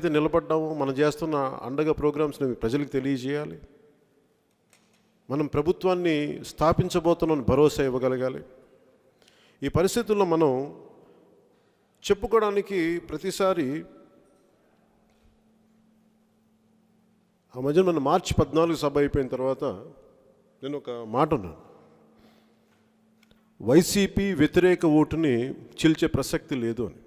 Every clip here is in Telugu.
అయితే నిలబడ్డామో మనం చేస్తున్న అండగా ప్రోగ్రామ్స్ని ప్రజలకు తెలియజేయాలి. మనం ప్రభుత్వాన్ని స్థాపించబోతున్నాం భరోసా ఇవ్వగలగాలి. ఈ పరిస్థితుల్లో మనం చెప్పుకోవడానికి ప్రతిసారి ఆ మధ్య మన మార్చి పద్నాలుగు సభ అయిపోయిన తర్వాత నేను ఒక మాట ఉన్నాను వైసీపీ వ్యతిరేక ఓటుని చీల్చే ప్రసక్తి లేదు అని.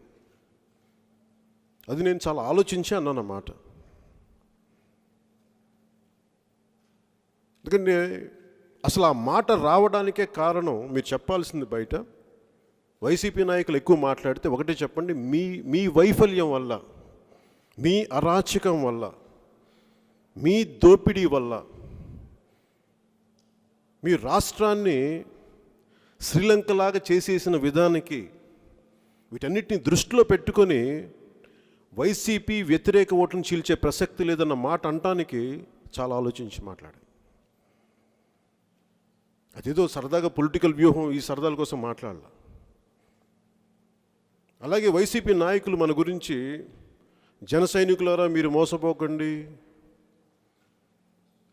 అది నేను చాలా ఆలోచించి అన్నాను అన్నమాట. ఎందుకంటే అసలు ఆ మాట రావడానికే కారణం మీరు చెప్పాల్సింది బయట. వైసీపీ నాయకులు ఎక్కువ మాట్లాడితే ఒకటే చెప్పండి మీ మీ వైఫల్యం వల్ల మీ అరాచకం వల్ల మీ దోపిడీ వల్ల మీ రాష్ట్రాన్ని శ్రీలంకలాగా చేసేసిన విధానికి వీటన్నిటిని దృష్టిలో పెట్టుకొని వైసీపీ వ్యతిరేక ఓట్లను చీల్చే ప్రసక్తి లేదన్న మాట అంటానికి చాలా ఆలోచించి మాట్లాడాయి. అదేదో సరదాగా పొలిటికల్ వ్యూహం ఈ సరదాల కోసం మాట్లాడాల. అలాగే వైసీపీ నాయకులు మన గురించి జన సైనికులారా మీరు మోసపోకండి.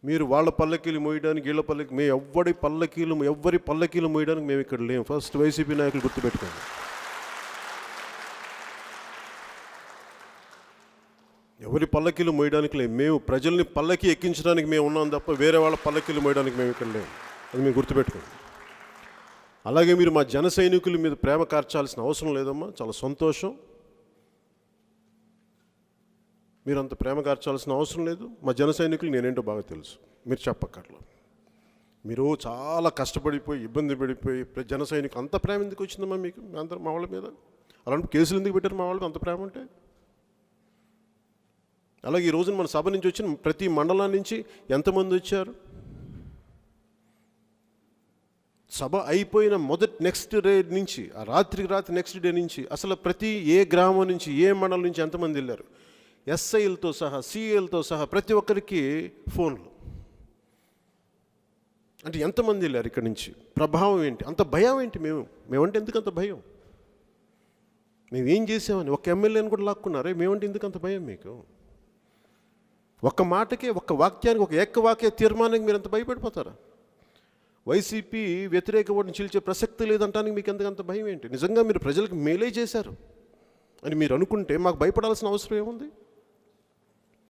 మీరు వాళ్ళ పల్లకీలు మోయడానికి వీళ్ళ పల్లకి మేము ఎవ్వడి పల్లకీలు ఎవ్వరి పల్లకీలు మోయడానికి మేము ఇక్కడ లేము. ఫస్ట్ వైసీపీ నాయకులు గుర్తుపెట్టుకోండి. ఎవరి పల్లకీలు మోయడానికి లేము మేము ప్రజల్ని పల్లకి ఎక్కించడానికి మేము ఉన్నాం తప్ప వేరే వాళ్ళ పల్లకీలు మోయడానికి మేము ఇక్కడ లేము. అది మేము గుర్తుపెట్టుకోండి. అలాగే మీరు మా జన సైనికుల మీద ప్రేమ కార్చాల్సిన అవసరం లేదమ్మా. చాలా సంతోషం. మీరు అంత ప్రేమ కార్చాల్సిన అవసరం లేదు. మా జన సైనికులు నేనేంటో బాగా తెలుసు. మీరు చెప్పక్కర్లా. మీరు చాలా కష్టపడిపోయి ఇబ్బంది పడిపోయి జన సైనికులు అంత ప్రేమ ఎందుకు వచ్చిందమ్మా మీకు? అందరూ అందరు మా వాళ్ళ మీద? అలాంటి కేసులు ఎందుకు పెట్టారు మా వాళ్ళకి అంత ప్రేమ ఉంటే అలాగే ఈ రోజున మన సభ నుంచి వచ్చిన ప్రతి మండలం నుంచి ఎంతమంది వచ్చారు? సభ అయిపోయిన మొదటి నెక్స్ట్ డే నుంచి ఆ రాత్రికి రాత్రి నెక్స్ట్ డే నుంచి అసలు ప్రతి ఏ గ్రామం నుంచి ఏ మండలం నుంచి ఎంతమంది వెళ్ళారు? ఎస్ఐలతో సహా సిఏలతో సహా ప్రతి ఒక్కరికి ఫోన్లు. అంటే ఎంతమంది వెళ్ళారు ఇక్కడి నుంచి? ప్రభావం ఏంటి? అంత భయం ఏంటి మేము? మేమంటే ఎందుకు అంత భయం? మేము ఏం చేసామని? ఒక ఎమ్మెల్యేని కూడా లాక్కున్నారే? మేమంటే ఎందుకు అంత భయం మీకు? ఒక్క మాటకే ఒక్క వాక్యానికి ఒక ఏకవాక్య తీర్మానానికి మీరు అంత భయపడిపోతారా? వైసీపీ వ్యతిరేక వాడిని చీల్చే ప్రసక్తి లేదంటానికి మీకు ఎందుకంత భయం ఏంటి? నిజంగా మీరు ప్రజలకు మేలే చేశారు అని మీరు అనుకుంటే మాకు భయపడాల్సిన అవసరం ఏముంది?